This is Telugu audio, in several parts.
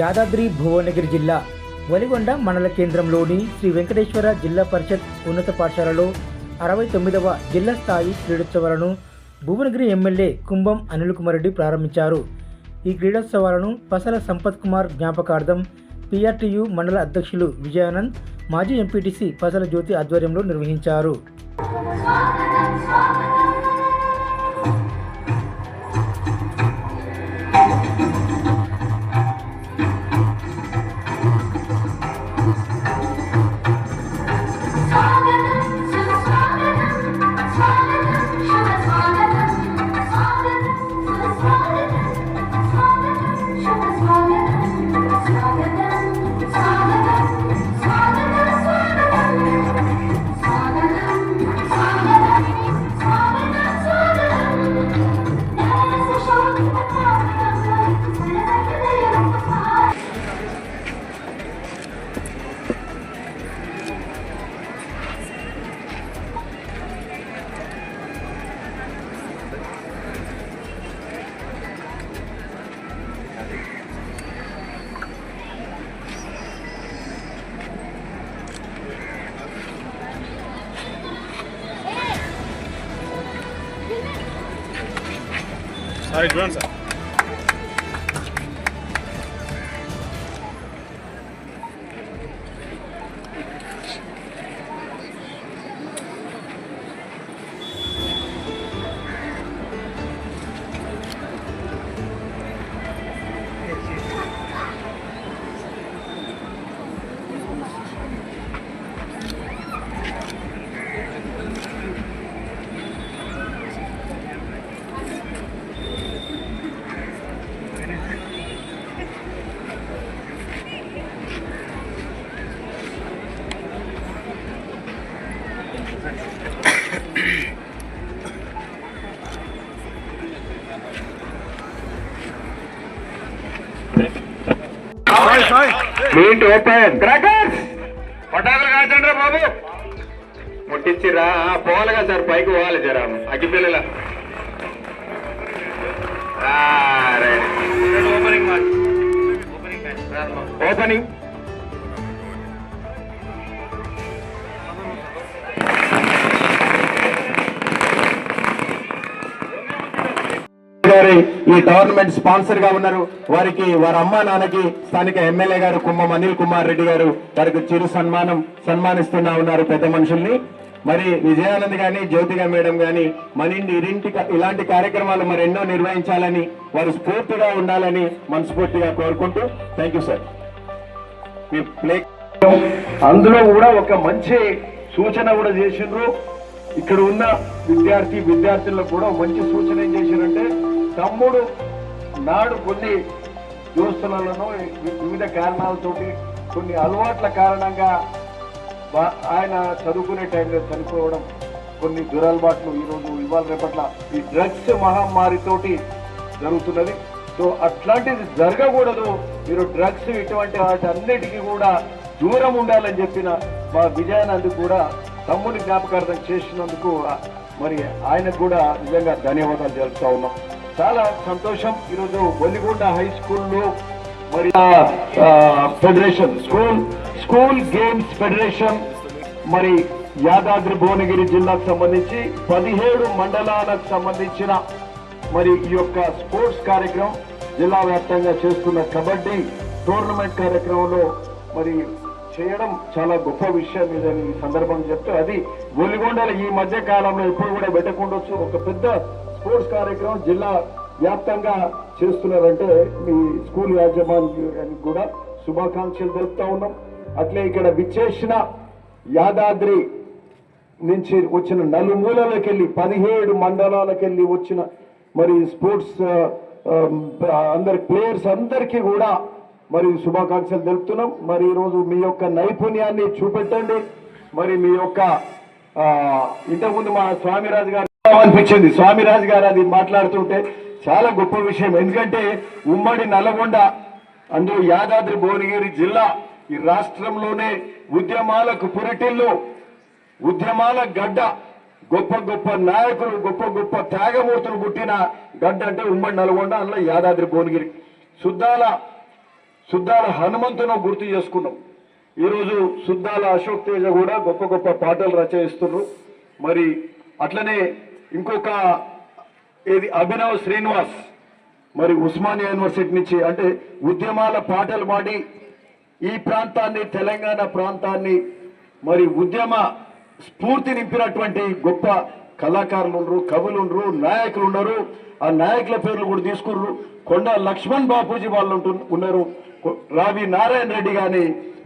యాదాద్రి భువనగిరి జిల్లా వలిగొండ మండల కేంద్రంలోని శ్రీ వెంకటేశ్వర జిల్లా పరిషత్ ఉన్నత పాఠశాలలో అరవై తొమ్మిదవ జిల్లా స్థాయి క్రీడోత్సవాలను భువనగిరి ఎమ్మెల్యే కుంభం అనిల్ కుమార్ రెడ్డి ప్రారంభించారు. ఈ క్రీడోత్సవాలను పసల సంపత్ కుమార్ జ్ఞాపకార్థం పిఆర్టీయు మండల అధ్యక్షులు విజయానంద్ మాజీ ఎంపీటీసీ పసల జ్యోతి ఆధ్వర్యంలో నిర్వహించారు. Alright, run, sir. Meet open crackers పటాకులు కాల్చండి బాబు. ముట్టించిరా పోవాలిగా సార్ పైకి పోవాలి జరా. అగ్గిపిల్లల ఓపెనింగ్ మ్యాచ్ ఓపెనింగ్ ఓపెనింగ్ ఈ టోర్నమెంట్ స్పాన్సర్గా ఉన్నారు. వారికి వారి అమ్మా నాన్నకి స్థానిక ఎమ్మెల్యే గారు కుమ్మం అనిల్ కుమార్ రెడ్డి గారు వారికి చిరు సన్మానం సన్మానిస్తున్నా ఉన్నారు పెద్ద మనుషుల్ని. మరి విజయానంద్ గాని జ్యోతిగా మేడం గాని మరిన్ని ఇరింటి ఇలాంటి కార్యక్రమాలు మరి ఎన్నో నిర్వహించాలని వారు స్ఫూర్తిగా ఉండాలని మనస్ఫూర్తిగా కోరుకుంటూ థ్యాంక్ యూ సార్ మీ ప్లే అందులో కూడా ఒక మంచి సూచన కూడా చేసిండ్రు. ఇక్కడ ఉన్న విద్యార్థి విద్యార్థుల్లో కూడా మంచి సూచన ఏం చేసిండ్రంటే తమ్ముడు నాడు కొన్ని దోస్తులను వివిధ కారణాలతోటి కొన్ని అలవాట్ల కారణంగా ఆయన చదువుకునే టైంలో చనిపోవడం కొన్ని దురలవాట్లు ఈరోజు ఇవాళ రేపట్ల ఈ డ్రగ్స్ మహమ్మారితోటి జరుగుతున్నది. సో అట్లాంటిది జరగకూడదు. మీరు డ్రగ్స్ ఇటువంటి వాటి అన్నిటికీ కూడా దూరం ఉండాలని చెప్పిన మా విజయానంద్ కూడా తమ్ముడి జ్ఞాపకార్థం చేసినందుకు మరి ఆయనకు కూడా నిజంగా ధన్యవాదాలు తెలుపుతా ఉన్నాం. చాలా సంతోషం. ఈరోజు బొల్లిగొండ హై స్కూల్లో మరి federation school school games federation మరి యాదాద్రి భువనగిరి జిల్లాకు సంబంధించి పదిహేడు మండలాలకు సంబంధించిన మరి ఈ యొక్క స్పోర్ట్స్ కార్యక్రమం జిల్లా వ్యాప్తంగా చేస్తున్న కబడ్డీ టోర్నమెంట్ కార్యక్రమంలో మరి చేయడం చాలా గొప్ప విషయం ఇదని సందర్భం సందర్భంగా చెప్తూ అది ఒలిగొండలు ఈ మధ్య కాలంలో ఎప్పుడు కూడా పెట్టకుండొచ్చు ఒక పెద్ద స్పోర్ట్స్ కార్యక్రమం జిల్లా వ్యాప్తంగా చేస్తున్నారంటే మీ స్కూల్ యాజమాన్యానికి కూడా శుభాకాంక్షలు తెలుపుతా ఉన్నాం. అట్లే ఇక్కడ విచ్చేసిన యాదాద్రి నుంచి వచ్చిన నలుమూలలకు వెళ్ళి పదిహేడు మండలాలకు వెళ్ళి వచ్చిన మరి స్పోర్ట్స్ అందరి ప్లేయర్స్ అందరికీ కూడా మరి శుభాకాంక్షలు తెలుపుతున్నాం. మరి ఈరోజు మీ యొక్క నైపుణ్యాన్ని చూపెట్టండి. మరి మీ యొక్క ఇంతకుముందు మా స్వామిరాజు గారు అనిపించింది స్వామిరాజు గారు అది మాట్లాడుతుంటే చాలా గొప్ప విషయం. ఎందుకంటే ఉమ్మడి నల్గొండ అందులో యాదాద్రి భువనగిరి జిల్లా ఈ రాష్ట్రంలోనే ఉద్యమాలకు పురిటిల్లు ఉద్యమాల గడ్డ గొప్ప గొప్ప నాయకులు గొప్ప గొప్ప త్యాగమూర్తులు పుట్టిన గడ్డ అంటే ఉమ్మడి నల్గొండ అందులో యాదాద్రి భువనగిరి. శుద్ధాల శుద్ధాల హనుమంతును గుర్తు చేసుకున్నాం. ఈరోజు శుద్ధాల అశోక్ తేజ కూడా గొప్ప గొప్ప పాటలు రచయిస్తున్నారు. మరి అట్లనే ఇంకొక ఏది అభినవ్ శ్రీనివాస్ మరి ఉస్మానియా యూనివర్సిటీ నుంచి అంటే ఉద్యమాల పాటలు పాడి ఈ ప్రాంతాన్ని తెలంగాణ ప్రాంతాన్ని మరి ఉద్యమ స్ఫూర్తి నింపినటువంటి గొప్ప కళాకారులు ఉండరు కవులు ఉండరు నాయకులు ఉన్నారు ఆ నాయకుల పేర్లు కూడా తీసుకున్నారు. కొండ లక్ష్మణ్ బాపూజీ వాళ్ళు ఉంటు- ఉన్నారు. రావి నారాయణ రెడ్డి కానీ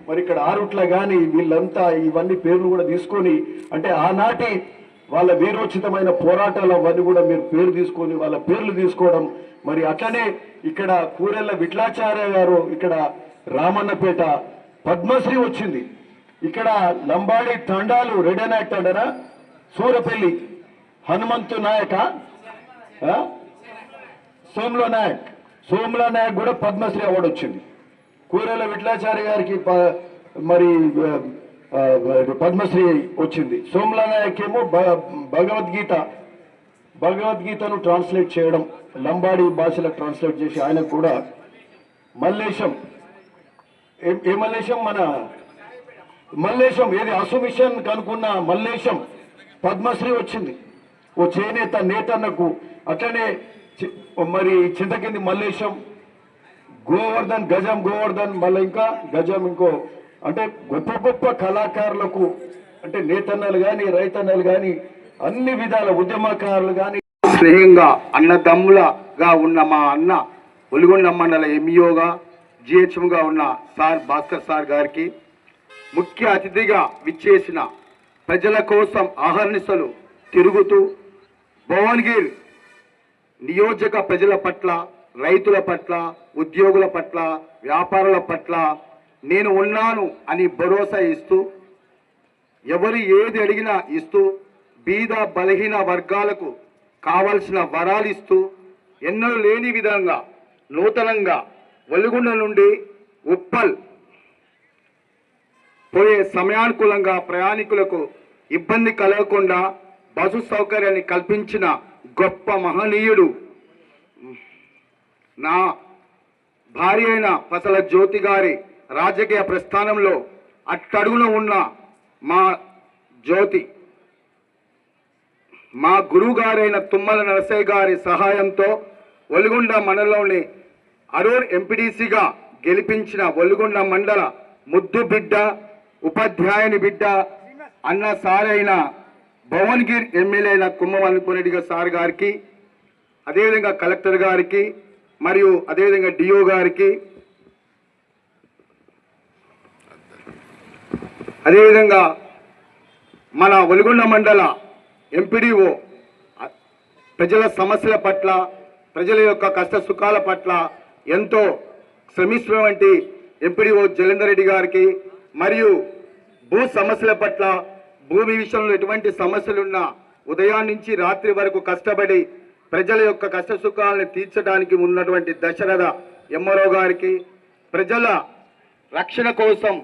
మరి ఇక్కడ ఆరుట్ల కానీ వీళ్ళంతా ఇవన్నీ పేర్లు కూడా తీసుకొని అంటే ఆనాటి వాళ్ళ వీరోచితమైన పోరాటాలు అవన్నీ కూడా మీరు పేరు తీసుకొని వాళ్ళ పేర్లు తీసుకోవడం. మరి అట్లనే ఇక్కడ కూరెళ్ళ విట్లాచార్య గారు ఇక్కడ రామన్నపేట పద్మశ్రీ వచ్చింది. ఇక్కడ లంబాడి తండాలు రెడీ నాయక్ తండనా సూరపల్లి హనుమంతు నాయక ఆ? సోమ్ల నాయక్. సోమ్ల నాయక్ కూడా పద్మశ్రీ అవార్డు వచ్చింది. కూరెల విట్లాచార్య గారికి ప- మరి పద్మశ్రీ వచ్చింది. సోమలనాయక్ ఏమో భ- భగవద్గీత భగవద్గీతను ట్రాన్స్లేట్ చేయడం లంబాడీ భాషలో ట్రాన్స్లేట్ చేసి ఆయనకు కూడా మల్లేశం. ఏ- మల్లేశం? మన మల్లేశం. ఏది? అసోమిషన్ కనుక్కున్న మల్లేశం. పద్మశ్రీ వచ్చింది. ఓ చేనేత నేతన్నకు అట్లనే చి- మరి చింతకింది మల్లేశం. గోవర్ధన్ గజం గోవర్ధన్ మళ్ళీ ఇంకా గజం ఇంకో అంటే గొప్ప గొప్ప కళాకారులకు అంటే నేతన్నలు కానీ రైతన్నలు కానీ అన్ని విధాల ఉద్యమకారులు కానీ స్నేహంగా అన్నదమ్ములగా ఉన్న మా అన్న ఒలిగొండ మండల ఎంఈఓగా జిహెచ్ఎంగా ఉన్న సార్ భాస్కర్ సార్ గారికి ముఖ్య అతిథిగా విచ్చేసిన ప్రజల కోసం ఆహర్నిశలు తిరుగుతూ భువనగిరి నియోజక ప్రజల పట్ల రైతుల పట్ల ఉద్యోగుల పట్ల వ్యాపారుల పట్ల నేను ఉన్నాను అని భరోసా ఇస్తూ ఎవరు ఏది అడిగినా ఇస్తూ బీద బలహీన వర్గాలకు కావలసిన వరాలు ఇస్తూ ఎన్నో లేని విధంగా నూతనంగా వెలుగుండ నుండి ఉప్పల్ పోయే సమయానుకూలంగా ప్రయాణికులకు ఇబ్బంది కలగకుండా బస్సు సౌకర్యాన్ని కల్పించిన గొప్ప మహనీయుడు. నా భార్య అయిన పసల జ్యోతి గారి రాజకీయ ప్రస్థానంలో అట్టడుగున ఉన్న మా జ్యోతి మా గురువు గారైన తుమ్మల నరసయ్య గారి సహాయంతో ఒలుగొండ మండలంలోని అరూర్ ఎంపీడీసీగా గెలిపించిన ఒలుగొండ మండల ముద్దు బిడ్డ ఉపాధ్యాయుని బిడ్డ అన్న సారైన అయిన భువనగిరి ఎమ్మెల్యేన అయిన సార్ గారికి అదేవిధంగా కలెక్టర్ గారికి మరియు అదేవిధంగా డిఓ గారికి అదేవిధంగా మన ఒలిగొండ మండల ఎంపీడీఓ ప్రజల సమస్యల పట్ల ప్రజల యొక్క కష్ట సుఖాల పట్ల ఎంతో శ్రమిస్తున్నటువంటి ఎంపీడీఓ జలేందర్ రెడ్డి గారికి మరియు భూ సమస్యల పట్ల భూమి విషయంలో ఎటువంటి సమస్యలున్నా ఉదయం నుంచి రాత్రి వరకు కష్టపడి ప్రజల యొక్క కష్ట సుఖాలను తీర్చడానికి ఉన్నటువంటి దశరథ ఎంఆర్ఓ గారికి ప్రజల రక్షణ కోసం